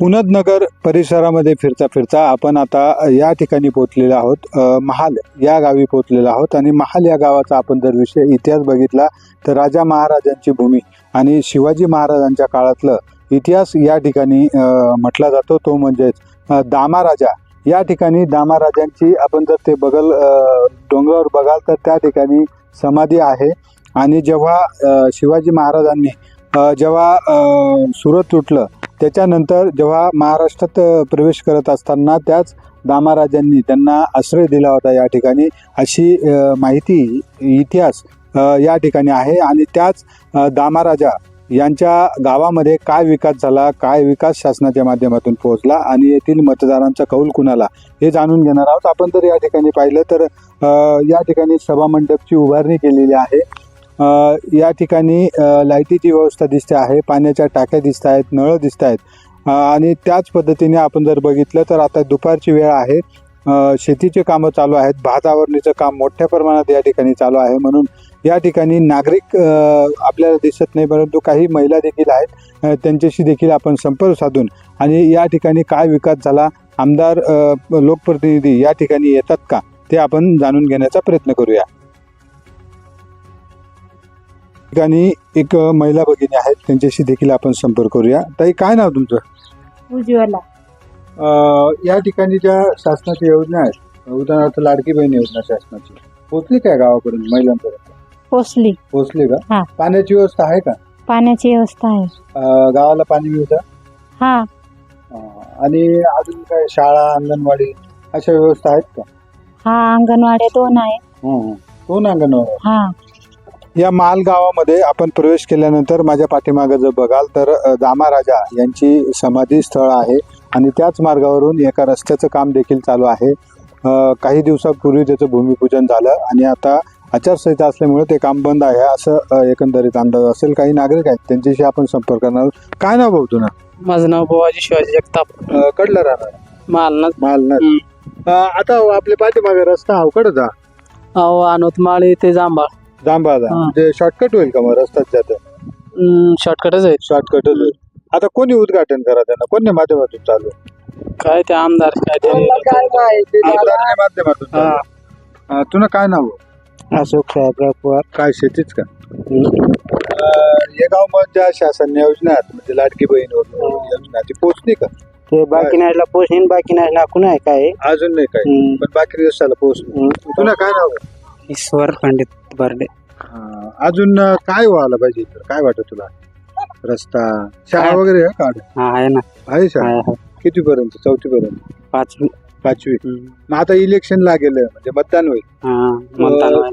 पुनदनगर परिसरामध्ये फिरता फिरता आपण आता या ठिकाणी पोहोचलेलो आहोत. महाल या गावी पोहोचलेलो आहोत आणि महाल या गावाचा आपण जर विषय इतिहास बघितला तर राजा महाराजांची भूमी आणि शिवाजी महाराजांच्या काळातलं इतिहास या ठिकाणी म्हटला जातो. तो म्हणजेच दामाराजा. या ठिकाणी दामाराजांची आपण जर ते बगल डोंगरावर बघाल तर त्या ठिकाणी समाधी आहे. आणि जेव्हा शिवाजी महाराजांनी जेव्हा सुरत तुटलं त्याच्यानंतर जेव्हा महाराष्ट्रात प्रवेश करत असताना त्याच दामाराजांनी त्यांना आश्रय दिला होता या ठिकाणी. अशी माहिती इतिहास या ठिकाणी आहे आणि त्याच दामाराजा यांच्या गावामध्ये काय विकास झाला काय विकास शासनाच्या माध्यमातून पोहोचला आणि येथील मतदारांचा कौल कुणाला हे जाणून घेणार आहोत. आपण जर या ठिकाणी पाहिलं तर या ठिकाणी सभामंडपची उभारणी केलेली आहे. या ठिकाणी लाईटीची व्यवस्था दिसते आहे पाण्याच्या टाक्या दिसत आहेत नळं दिसत आहेत. आणि त्याच पद्धतीने आपण जर बघितलं तर आता दुपारची वेळ आहे. शेतीचे कामं चालू आहेत भात आवरणीचं काम मोठ्या प्रमाणात या ठिकाणी चालू आहे. म्हणून या ठिकाणी नागरिक आपल्याला दिसत नाही परंतु काही महिला देखील आहेत. त्यांच्याशी देखील आपण संपर्क साधून आणि या ठिकाणी काय विकास झाला आमदार लोकप्रतिनिधी या ठिकाणी येतात का ते आपण जाणून घेण्याचा प्रयत्न करूया. ठिकाणी एक महिला भगिनी आहेत. त्यांच्याशी देखील आपण संपर्क करूया. ताई काय नाव तुमचं? उज्ज्वला. अ, या ठिकाणी ज्या शासनाच्या योजना आहेत उदाहरणार्थ लाडकी बहीण योजना शासनाची पोहोचली काय गावापर्यंत महिलांपर्यंत? पोचली पोहोचली का? हा. पाण्याची व्यवस्था आहे का? पाण्याची व्यवस्था आहे. अ, गावाला पाणी मिळतं? हा. अ, आणि अजून काय शाळा अंगणवाडी अशा व्यवस्था आहेत का? हा अंगणवाड्या दोन आहेत. कोण अंगणवाडी हा. या माल गावामध्ये आपण प्रवेश केल्यानंतर माझ्या पाठीमागे जर बघाल तर अ, दामा राजा यांची समाधी स्थळ आहे आणि त्याच मार्गावरून एका रस्त्याचं काम देखील चालू आहे. काही दिवसापूर्वी त्याचं भूमिपूजन झालं आणि आता आचारसंहिता असल्यामुळे ते काम बंद आहे असं एकंदरीत अंदाज असेल. काही नागरिक आहेत त्यांच्याशी आपण संपर्क करणार. काय नाव भाऊ तुला माझं नाव बुवाजी शिवाजी जगताप. कडलं राहणार? मालनाथ माल ना अ, आता आपल्या पाठीमागे रस्ता अवकडच हा अहो अनोत माळी ते जांभा. जांबाजा हा. म्हणजे शॉर्टकट होईल का मग रस्त्यात जातं? शॉर्टकटच आहे. शॉर्टकटच होईल आता कोणी उद्घाटन करा त्यांना? कोणत्या माध्यमातून चालू आहे? काय ते आमदार काय ते आमदाराच्या माध्यमातून चालू. आहे. अ, तुला काय नाव? अशोक साहेबराव पवार काय शेतीच का? हे गाव ज्या शासन योजना आहेत म्हणजे लाडकी बहीण वगैरे योजना ती पोहोचली का? ते बाकी नाहीला पोषण बाकी नाही लागून आहे काय. अजून नाही काय. हम्म. पण बाकी दिवसाला पोहोचली. तुला काय नाव आहे? ईश्वर पंडित बर्डे. हा, अजून अ, काय व्हायला पाहिजे? काय वाटत तुला? रस्ता शाळा? वगैरे आहे हा आहे ना. आहे शाळा? आहे, आहे. किती पर्यंत चौथी पर्यंत पाचवी. पाचवी. हम्म. मग आता इलेक्शन लागेल म्हणजे मतदान होईल. हा म्हणताना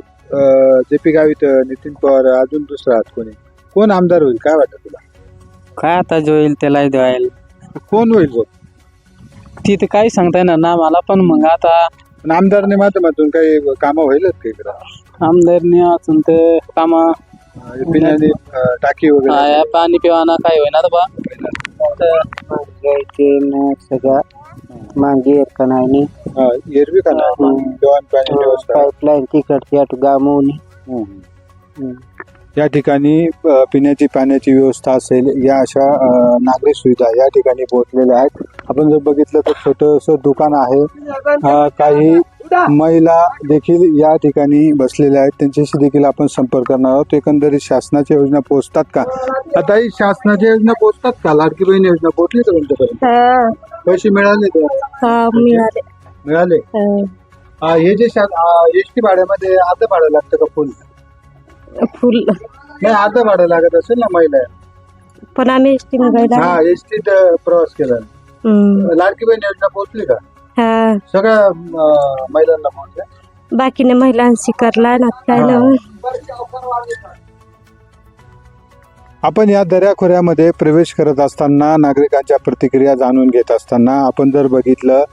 जे पी गावित नितीन पवार अजून दुसरा आहात कोणी? कोण आमदार होईल? काय वाटत तुला? काय आता जो येईल त्याला देवायला कोण होईल? बघ तिथे काही सांगता येणार ना मला पण मग आता पण आमदारने माध्यमातून काही कामं होईलच का इकडं? आमदारनी वाचून ते कामा अं, अं, टाकी वगैरे पाणी पिवाना काय होईना तर बा. सगळं मागे का नाही हा, एरवी का नाही? हम्म. जेवण पाणी व्यवस्था. पाईपलाईन तिकडची आठ गामवून हम्म. या ठिकाणी पिण्याची पाण्याची व्यवस्था असेल या अशा अ, नागरिक सुविधा या ठिकाणी पोहोचलेल्या आहेत. आपण जर बघितलं तर छोटंसं दुकान आहे. काही महिला देखील या ठिकाणी बसलेल्या आहेत. त्यांच्याशी देखील आपण संपर्क करणार आहोत. एकंदरीत शासनाच्या योजना पोहोचतात का? आता ही शासनाच्या योजना पोहोचतात का? लाडकी बहीण योजना पोहोचली का पैसे मिळाले का? मिळाले. मिळाले? हा. जे एस टी भाड्यामध्ये अर्ध भाडं लागतं का फुल? फुल. नाही अर्ध भाडं लागत असेल ना महिला. पण आम्ही एसटी मध्ये हा एस टीत प्रवास केला. लाडकी बहीण योजना पोहोचली का? हा. सगळ्या अं, महिलांना पोहोचल्या. बाकीने महिलांशी करला ना काय ना आपण या दऱ्याखोऱ्यामध्ये प्रवेश करत असताना नागरिकांच्या प्रतिक्रिया जाणून घेत असताना आपण जर बघितलं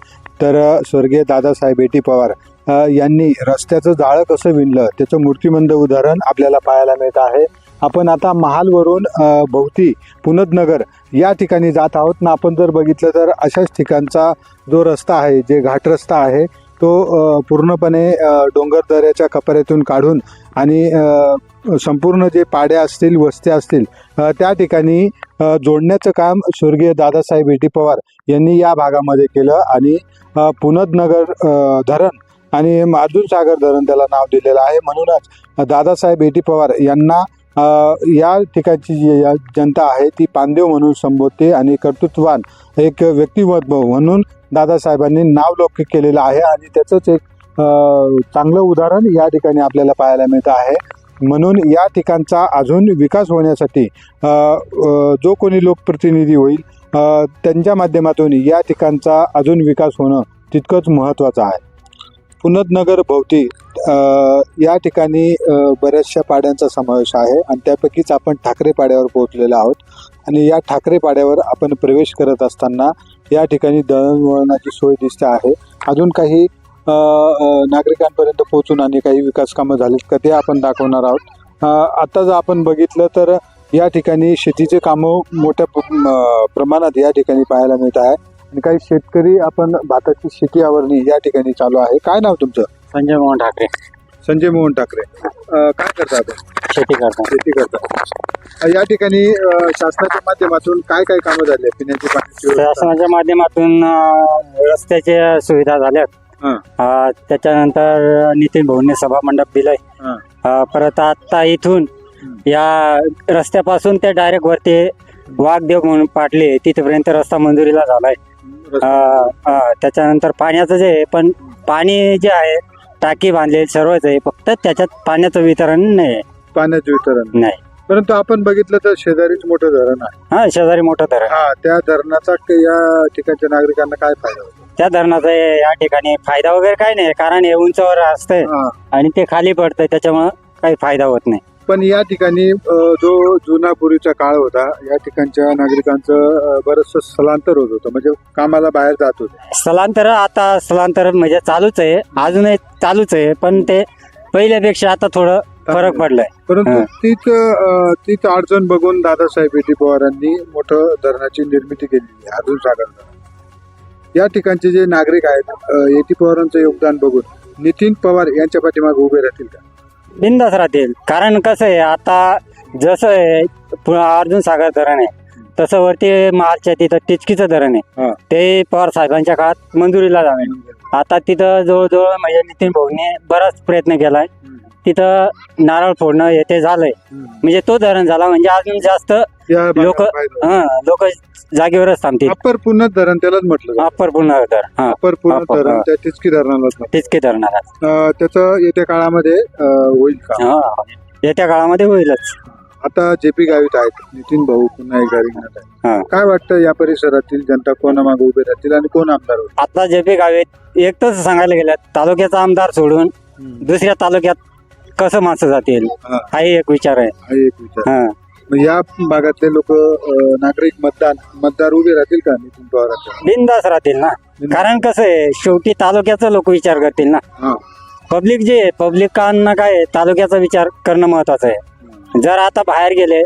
तर अ, स्वर्गीय दादासाहेब एटी पवार यांनी रस्त्याचं जाळं कसं विणलं त्याचं मूर्तिमंद उदाहरण आपल्याला पाहायला मिळत आहे. आपण आता महालवरून भोवती पुनदनगर या ठिकाणी जात आहोत. ना आपण जर बघितलं तर अशाच ठिकाणचा जो रस्ता आहे जे घाट रस्ता आहे तो पूर्णपणे डोंगर दऱ्याच्या कपऱ्यातून काढून आणि संपूर्ण जे पाड्या असतील वस्त्या असतील त्या ठिकाणी जोडण्याचं काम स्वर्गीय दादासाहेब एटी पवार यांनी या भागामध्ये केलं आणि पुनदनगर धरण आणि अर्जुन सागर धरण त्याला नाव दिलेलं आहे. म्हणूनच दादासाहेब एटी पवार यांना या ठिकाणची जी या जनता आहे ती पांदेव म्हणून संबोधते आणि कर्तृत्वान एक व्यक्तिमत्व म्हणून दादासाहेबांनी नावलौकिक केलेलं आहे आणि त्याचंच एक चांगलं उदाहरण या ठिकाणी आपल्याला पाहायला मिळतं आहे. म्हणून या ठिकाणचा अजून विकास होण्यासाठी जो कोणी लोकप्रतिनिधी होईल त्यांच्या माध्यमातून या ठिकाणचा अजून विकास होणं तितकंच महत्त्वाचं आहे. पुनदनगर भोवती या ठिकाणी बऱ्याचशा पाड्यांचा समावेश आहे आणि त्यापैकीच आपण ठाकरे पाड्यावर पोहोचलेलो आहोत. आणि या ठाकरे पाड्यावर आपण प्रवेश करत असताना या ठिकाणी दळणवळणाची सोय दिसते आहे. अजून काही नागरिकांपर्यंत पोहोचून आणि काही विकास कामं झालीत का ते आपण दाखवणार आहोत. आता जर आपण बघितलं तर या ठिकाणी शेतीचे कामं मोठ्या प्रमाणात या ठिकाणी पाहायला मिळत आहे. आणि काही शेतकरी आपण भाताची शेती आवरणी या ठिकाणी चालू आहे काय नाव तुमचं संजय मोहन ठाकरे संजय मोहन ठाकरे अ, काय करता आपण शेती करतात शेती करता अ, या ठिकाणी अ, शासनाच्या माध्यमातून काय काय कामं झाली आहेत? पिण्याची पाण्याची व्यवस्था? शासनाच्या माध्यमातून अं, रस्त्याच्या सुविधा झाल्यात हां. अं, त्याच्यानंतर नितीन भाऊंनी सभा मंडप दिलंय हां. अं, परत आता इथून. या रस्त्यापासून ते डायरेक्ट वरती वाघदेव म्हणून पाटले तिथपर्यंत रस्ता मंजुरीला झालाय. अं, अं, त्याच्यानंतर पाण्याचं जे आहे पण पाणी जे आहे टाकी बांधलेली सर्वच आहे फक्त त्याच्यात पाण्याचं वितरण नाही. पाण्याचे वितरण. नाही. परंतु आपण बघितलं तर शेजारीच मोठं धरण आहे. हा शेजारी मोठं धरण. हा त्या धरणाचा क- या ठिकाणच्या नागरिकांना काय फायदा होतो? त्या धरणाचा हे या ठिकाणी फायदा वगैरे काही नाही कारण हे उंचावर असतंय हा. आणि ते खाली पडतंय त्याच्यामुळं काही फायदा होत नाही. पण या ठिकाणी जो जुना पूर्वीचा काळ होता या ठिकाणच्या नागरिकांचं बरंचसं स्थलांतर होत होतं. म्हणजे कामाला बाहेर जात होते. स्थलांतर आता स्थलांतर म्हणजे चालूच आहे. अजूनही चालूच आहे पण ते पहिल्यापेक्षा आता थोडं फरक पडलाय. परंतु. तीच तीच अडचण बघून दादासाहेब एटी पवारांनी मोठं धरणाची निर्मिती आहे अजून सागर या ठिकाणचे जे नागरिक आहेत एटी पवारांचं योगदान बघून नितीन पवार यांच्या पाठीमागे उभे राहतील का? बिंदास राहतील. कारण कसं आहे आता जसं आहे पु- अर्जुन सागर धरण आहे. तसं वरती मार्चच्या तिथं टिचकीचं धरण हा. आहे ते पवार साहेबांच्या काळात मंजुरीला जावे. आता तिथं जवळजवळ म्हणजे नितीन भाऊने बराच प्रयत्न केलाय. तिथं नारळ फोडणं हे ते झालंय. म्हणजे तो धरण झाला म्हणजे अजून जास्त लोक लोक जागेवरच थांबतील. अप्पर पुन्हा धरण त्यालाच म्हटलं जातं. अप्पर पुन्हा धरण हा. अप्पर अप्पर, धरण हा. त्या तिचकी धरणालाच म्हटलं. तिचके धरणार अ, त्याचं येत्या काळामध्ये अ, होईल का? हा. येत्या काळामध्ये होईलच. आता जे पी गावित आहेत नितीन भाऊ पुन्हा एकदा रिंगणात हा. काय वाटतं या परिसरातील जनता कोणामागे उभे राहतील आणि कोण आमदार होईल? आता जे पी गावीत एकच सांगायला गेलं तालुक्याचा आमदार सोडून दुसऱ्या तालुक्यात कसं माणसं जातील? हा. हा एक विचार आहे. हा एक विचार हा. मग या भागातले लोक नागरिक मतदान मतदार उभे राहतील का नितीन पवारांच्या? बिंदास राहतील ना. कारण कसं आहे शेवटी तालुक्याचा लोक विचार करतील ना. हा. पब्लिक जे आहे पब्लिकांना काय आहे, तालुक्याचा विचार करणं महत्वाचं आहे. जर आता बाहेर गेले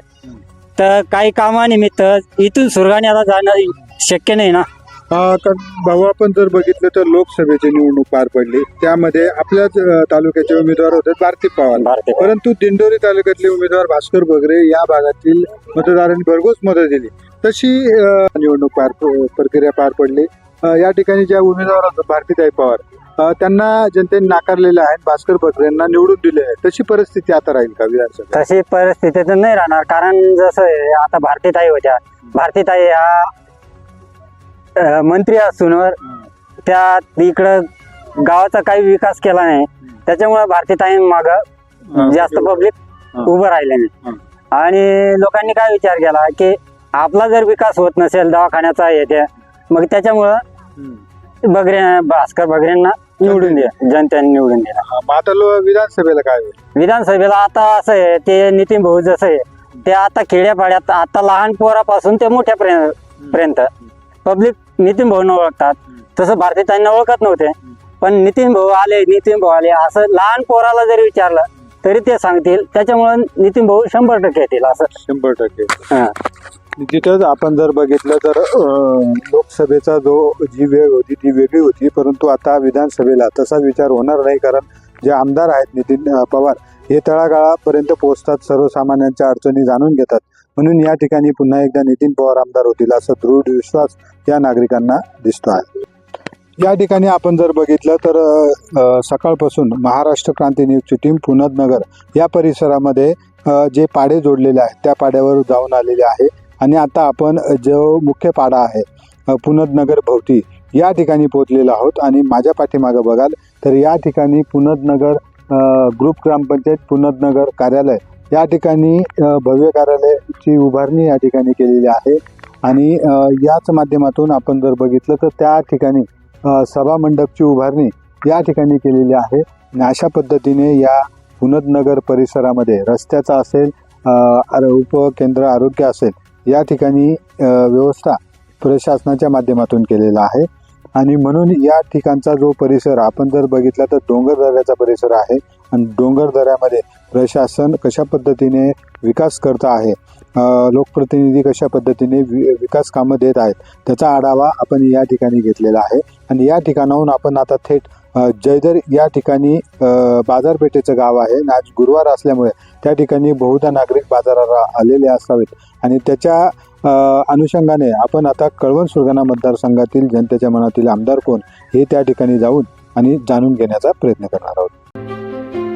तर काही कामानिमित्त इथून सुरगाण्याला जाणं शक्य नाही ना. भाऊ आपण जर बघितलं तर लोकसभेची निवडणूक पार पडली. त्यामध्ये आपल्याच तालुक्याचे उमेदवार होते भारती पवार. परंतु दिंडोरी तालुक्यातले उमेदवार भास्कर बगरे या भागातील मतदारांनी भरघोस मदत दिली. तशी निवडणूक पार प्रक्रिया पार पडली. या ठिकाणी ज्या उमेदवार होतात भारतीताई पवार त्यांना जनतेने नाकारलेलं आहे भास्कर बगरेंना निवडून दिले आहे तशी परिस्थिती आता राहील का विधानसभेत? तशी परिस्थिती तर नाही राहणार. कारण जसं आहे, आता भारतीताई होत्या. भारतीताई ह्या अं, मंत्री असूनवर त्या इकडं गावाचा काही विकास केला नाही. त्याच्यामुळे भारतीताई माग जास्त पब्लिक. उभं राहिले नाही. आणि लोकांनी काय विचार केला की आपला जर विकास होत नसेल दवाखान्याचा येते मग त्याच्यामुळं बगरे भास्कर बगरेंना निवडून दिला जनतेने निवडून दिला मग आता लो- विधानसभेला काय होईल? विधानसभेला आता असं आहे ते नितीन भाऊ जसं आहे ते आता खेड्यापाड्यात आता लहान पोरापासून ते मोठ्या पर्यंत. पब्लिक नितीन भाऊन ओळखतात. तसं भारतीताईंना ओळखत नव्हते. पण नितीन भाऊ आले नितीन भाऊ आले असं लहान पोराला जरी विचारलं तरी ते सांगतील. त्याच्यामुळे नितीन भाऊ शंभर टक्के येतील असं. शंभर टक्के हा. तिथंच आपण जर बघितलं तर अं, लोकसभेचा जो जी वेळ होती ती वेगळी होती. परंतु आता विधानसभेला तसा विचार होणार नाही कारण जे आमदार आहेत नितीन अं, पवार हे तळागाळापर्यंत पोहोचतात. सर्वसामान्यांच्या अडचणी जाणून घेतात. म्हणून या ठिकाणी पुन्हा एकदा नितीन पवार आमदार होतील असा दृढ विश्वास या नागरिकांना दिसतो आहे. या ठिकाणी आपण जर बघितलं तर सकाळपासून महाराष्ट्र क्रांती न्यूजची टीम पुनदनगर या परिसरामध्ये जे पाडे जोडलेले आहेत त्या पाड्यावर जाऊन आलेले आहे. आणि आता आपण जो मुख्य पाडा आहे पुनदनगर भोवती या ठिकाणी पोहोचलेलो आहोत. आणि माझ्या पाठीमागं बघाल तर या ठिकाणी पुनदनगर ग्रुप ग्रामपंचायत पुनदनगर कार्यालय या ठिकाणी भव्य कार्यालयाची उभारणी या ठिकाणी केलेली आहे. आणि याच माध्यमातून आपण जर बघितलं तर त्या ठिकाणी सभा मंडपची उभारणी या ठिकाणी केलेली आहे. आणि अशा पद्धतीने या पुनदनगर परिसरामध्ये रस्त्याचा असेल उपकेंद्र आरोग्य असेल या ठिकाणी व्यवस्था प्रशासनाच्या माध्यमातून केलेला आहे. आणि म्हणून या ठिकाणचा जो परिसर आपण जर बघितला तर डोंगर दऱ्याचा परिसर आहे. आणि डोंगर दऱ्यामध्ये प्रशासन कशा पद्धतीने विकास करत आहे लोकप्रतिनिधी कशा पद्धतीने वि विकास कामं देत आहेत त्याचा आढावा आपण या ठिकाणी घेतलेला आहे. आणि या ठिकाणाहून आपण आता थेट जयदर या ठिकाणी बाजारपेठेचं गाव आहे. आज गुरुवार असल्यामुळे त्या ठिकाणी बहुधा नागरिक बाजाराला आलेले असावेत. आणि त्याच्या अनुषंगाने आपण आता कळवण सुरगाणा मतदारसंघातील जनतेच्या मनातील आमदार कोण हे त्या ठिकाणी जाऊन आणि जाणून घेण्याचा प्रयत्न करणार आहोत.